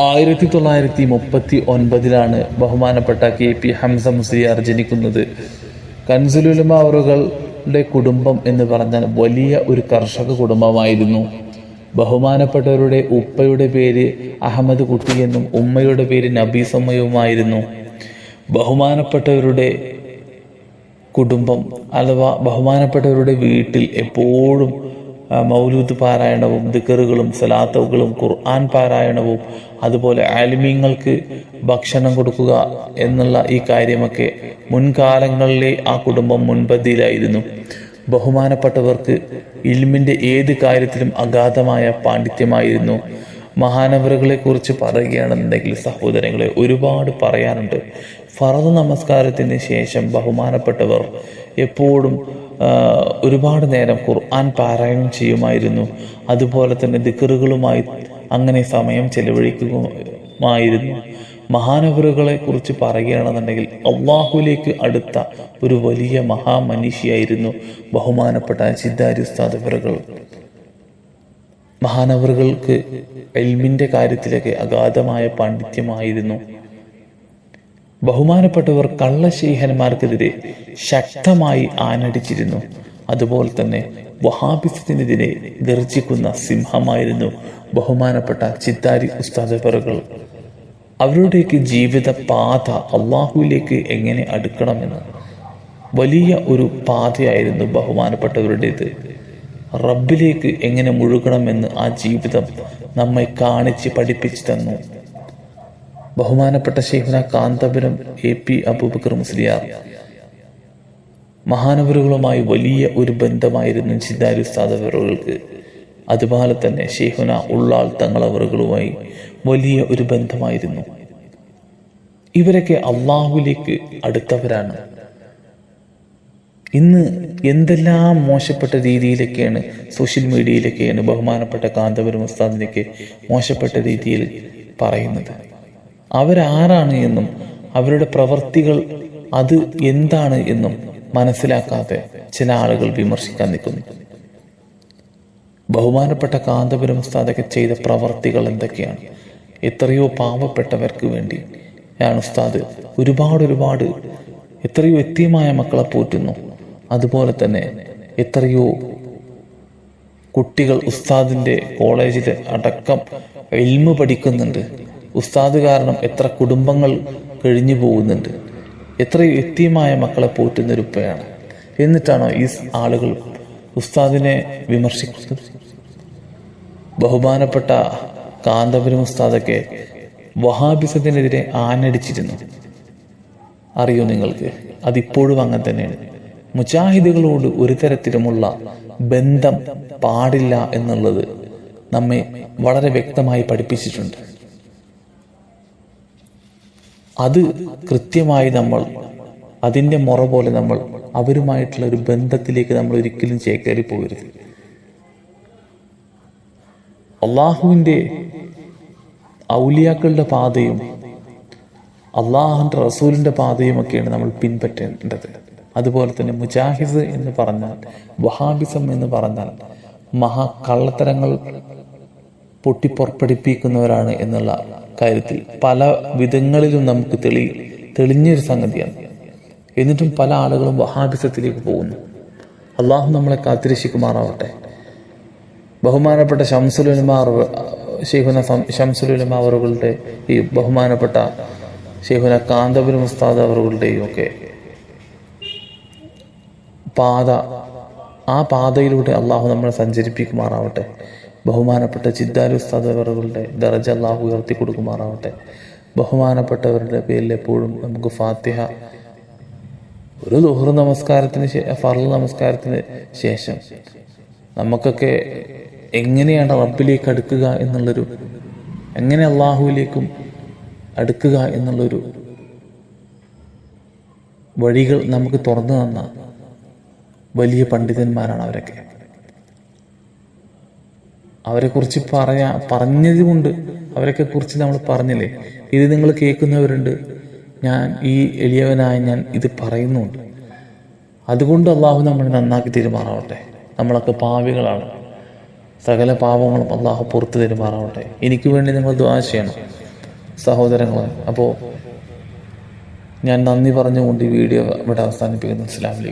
ആയിരത്തി തൊള്ളായിരത്തി മുപ്പത്തി ഒൻപതിലാണ് ബഹുമാനപ്പെട്ട കെ പി ഹംസ മുസ്ലിയാർ ജനിക്കുന്നത് കൻസുലുലമ അവറുകളുടെ കുടുംബം എന്ന് പറഞ്ഞാൽ വലിയ ഒരു കർഷക കുടുംബമായിരുന്നു. ബഹുമാനപ്പെട്ടവരുടെ ഉപ്പയുടെ പേര് അഹമ്മദ് കുട്ടി എന്നും ഉമ്മയുടെ പേര് നബീസമ്മയുമായിരുന്നു ബഹുമാനപ്പെട്ടവരുടെ കുടുംബം അഥവാ ബഹുമാനപ്പെട്ടവരുടെ വീട്ടിൽ എപ്പോഴും മൗലൂദ് പാരായണവും ദിക്കറുകളും സലാത്തവുകളും ഖുർആൻ പാരായണവും അതുപോലെ ആലിമീങ്ങൾക്ക് ഭക്ഷണം കൊടുക്കുക എന്നുള്ള ഈ കാര്യമൊക്കെ മുൻകാലങ്ങളിലെ ആ കുടുംബം മുൻപന്തിയിലായിരുന്നു. ബഹുമാനപ്പെട്ടവർക്ക് ഇൽമിന്റെ ഏത് കാര്യത്തിലും അഗാധമായ പാണ്ഡിത്യമായിരുന്നു. മഹാനവറുകളെ കുറിച്ച് പറയുകയാണെന്നുണ്ടെങ്കിൽ സഹോദരങ്ങളെ ഒരുപാട് പറയാനുണ്ട്. ഫറദ് നമസ്കാരത്തിന് ശേഷം ബഹുമാനപ്പെട്ടവർ എപ്പോഴും ഒരുപാട് നേരം ഖുർആൻ പാരായണം ചെയ്യുമായിരുന്നു. അതുപോലെ തന്നെ ദിക്കറുകളുമായി അങ്ങനെ സമയം ചെലവഴിക്കുമായിരുന്നു. മഹാനവറുകളെ കുറിച്ച് പറയുകയാണെന്നുണ്ടെങ്കിൽ അള്ളാഹുലേക്ക് അടുത്ത ഒരു വലിയ മഹാമനീഷിയായിരുന്നു ബഹുമാനപ്പെട്ട സിദ്ധാരി ഉസ്താദവറുകൾ മഹാനവറുകൾക്ക് എൽമിന്റെ കാര്യത്തിലൊക്കെ അഗാധമായ പാണ്ഡിത്യമായിരുന്നു. ബഹുമാനപ്പെട്ടവർ കള്ളശേഖന്മാർക്കെതിരെ ശക്തമായി ആനടിച്ചിരുന്നു അതുപോലെ തന്നെ വഹാബിസത്തിനെതിരെ ഗർജിക്കുന്ന സിംഹമായിരുന്നു ബഹുമാനപ്പെട്ട ചിത്താരി ഉസ്താദവറുകൾ അവരുടെയൊക്കെ ജീവിത പാത അള്ളാഹുവിലേക്ക് എങ്ങനെ അടുക്കണമെന്ന് വലിയ ഒരു പാതയായിരുന്നു ബഹുമാനപ്പെട്ടവരുടേത്. റബ്ബിലേക്ക് എങ്ങനെ മുഴുകണമെന്ന് ആ ജീവിതം നമ്മെ കാണിച്ച് പഠിപ്പിച്ചു തന്നു. ബഹുമാനപ്പെട്ട ഷെയ്ഖുന കാന്തപുരം എ പി അബൂബക്കർ മുസ്ലിയാർ. മഹാനവറുകളുമായി വലിയ ഒരു ബന്ധമായിരുന്നു ചിന്താരി ഉസ്താദവറുകൾക്ക് അതുപോലെ തന്നെ ഷെയ്ഖുന ഉള്ളാൾ തങ്ങളവറുകളുമായി വലിയ ഒരു ബന്ധമായിരുന്നു. ഇവരൊക്കെ അള്ളാഹുലേക്ക് അടുത്തവരാണ്. ഇന്ന് എന്തെല്ലാം മോശപ്പെട്ട രീതിയിലൊക്കെയാണ് സോഷ്യൽ മീഡിയയിലൊക്കെയാണ് ബഹുമാനപ്പെട്ട കാന്തപുരം ഉസ്താദിനൊക്കെ മോശപ്പെട്ട രീതിയിൽ പറയുന്നത്. അവരാരാണ് എന്നും അവരുടെ പ്രവർത്തികൾ അത് എന്താണ് എന്നും മനസ്സിലാക്കാതെ ചില ആളുകൾ വിമർശിക്കാൻ നിൽക്കുന്നു. ബഹുമാനപ്പെട്ട കാന്തപുരം ഉസ്താദൊക്കെ ചെയ്ത പ്രവർത്തികൾ എന്തൊക്കെയാണ്? എത്രയോ പാവപ്പെട്ടവർക്ക് വേണ്ടി ആണ് ഉസ്താദ് ഒരുപാട് ഒരുപാട് എത്രയോ എത്തിയമായ മക്കളെ പോറ്റുന്നു. അതുപോലെ തന്നെ എത്രയോ കുട്ടികൾ ഉസ്താദിന്റെ കോളേജിൽ അടക്കം എൽമ പഠിക്കുന്നുണ്ട്. ഉസ്താദ് കാരണം എത്ര കുടുംബങ്ങൾ കഴിഞ്ഞു പോകുന്നുണ്ട്. എത്ര വ്യക്തിയുമായ മക്കളെ പോറ്റുന്ന ഒരു ഉപ്പയാണ്. എന്നിട്ടാണോ ഈ ആളുകൾ ഉസ്താദിനെ വിമർശിക്കുന്നത്? ബഹുമാനപ്പെട്ട കാന്തപുരം ഉസ്താദൊക്കെ വഹാബിസത്തിനെതിരെ ആനടിച്ചിരുന്നു അറിയോ നിങ്ങൾക്ക്? അതിപ്പോഴും അങ്ങനെ തന്നെയാണ്. മുജാഹിദുകളോട് ഒരു തരത്തിലുമുള്ള ബന്ധം പാടില്ല എന്നുള്ളത് നമ്മെ വളരെ വ്യക്തമായി പഠിപ്പിച്ചിട്ടുണ്ട്. അത് കൃത്യമായി നമ്മൾ അതിന്റെ മുറ പോലെ നമ്മൾ അവരുമായിട്ടുള്ള ഒരു ബന്ധത്തിലേക്ക് നമ്മൾ ഒരിക്കലും ചേക്കേറി പോകരുത്. അള്ളാഹുവിന്റെ ഔലിയാക്കളുടെ പാതയും അള്ളാഹുന്റെ റസൂലിന്റെ പാതയുമൊക്കെയാണ് നമ്മൾ പിൻപറ്റേണ്ടത്. അതുപോലെ തന്നെ മുജാഹിദ് എന്ന് പറഞ്ഞാൽ വഹാബിസം എന്ന് പറഞ്ഞാൽ മഹാ കള്ളത്തരങ്ങൾ പൊട്ടിപ്പുറപ്പെടുപ്പിക്കുന്നവരാണ് എന്നുള്ള കാര്യത്തിൽ പല വിധങ്ങളിലും നമുക്ക് തെളി തെളിഞ്ഞൊരു സംഗതിയാണ്. എന്നിട്ടും പല ആളുകളും വഹാബിസത്തിലേക്ക് പോകുന്നു. അള്ളാഹു നമ്മളെ കാത്തിരക്ഷിക്കുമാറാവട്ടെ. ബഹുമാനപ്പെട്ട ഷംസുലുലമാർ ഷെയ്ഖുന ഷംസുലുലമ അവറുകളുടെ ഈ ബഹുമാനപ്പെട്ട ഷെയ്ഖുന കാന്തപുര മുസ്താദ് അവറുകളുടെയും ഒക്കെ പാത ആ പാതയിലൂടെ അള്ളാഹു നമ്മളെ സഞ്ചരിപ്പിക്കുമാറാവട്ടെ. ബഹുമാനപ്പെട്ട ചിദ്ദാലു ദർജ അള്ളാഹു ഉയർത്തി കൊടുക്കുമാറാവട്ടെ. ബഹുമാനപ്പെട്ടവരുടെ പേരിൽ എപ്പോഴും നമുക്ക് ഫാത്തിഹ ഒരു ദുഹർ നമസ്കാരത്തിന് ഫർൾ നമസ്കാരത്തിന് ശേഷം നമുക്കൊക്കെ എങ്ങനെയാണ് റബ്ബിലേക്ക് അടുക്കുക എന്നുള്ളൊരു എങ്ങനെ അള്ളാഹുവിലേക്കും അടുക്കുക എന്നുള്ളൊരു വഴികൾ നമുക്ക് തുറന്നു തന്ന വലിയ പണ്ഡിതന്മാരാണ് അവരൊക്കെ. അവരെക്കുറിച്ച് പറയാ പറഞ്ഞത് കൊണ്ട് അവരൊക്കെ കുറിച്ച് നമ്മൾ പറഞ്ഞില്ലേ? ഇത് നിങ്ങൾ കേൾക്കുന്നവരുണ്ട്. ഞാൻ ഈ എളിയവനായ ഞാൻ ഇത് പറയുന്നുണ്ട്. അതുകൊണ്ട് അള്ളാഹു നമ്മൾ നന്നാക്കി തീരുമാറാവട്ടെ. നമ്മളൊക്കെ പാവികളാണ്. സകല പാപങ്ങളും അള്ളാഹു പുറത്തു തീരുമാറാവട്ടെ. എനിക്ക് വേണ്ടി നിങ്ങൾ ദ്വാ ചെയ്യണം സഹോദരങ്ങൾ അപ്പോൾ ഞാൻ നന്ദി പറഞ്ഞുകൊണ്ട് ഈ വീഡിയോ ഇവിടെ അവസാനിപ്പിക്കുന്നു. അസ്സാം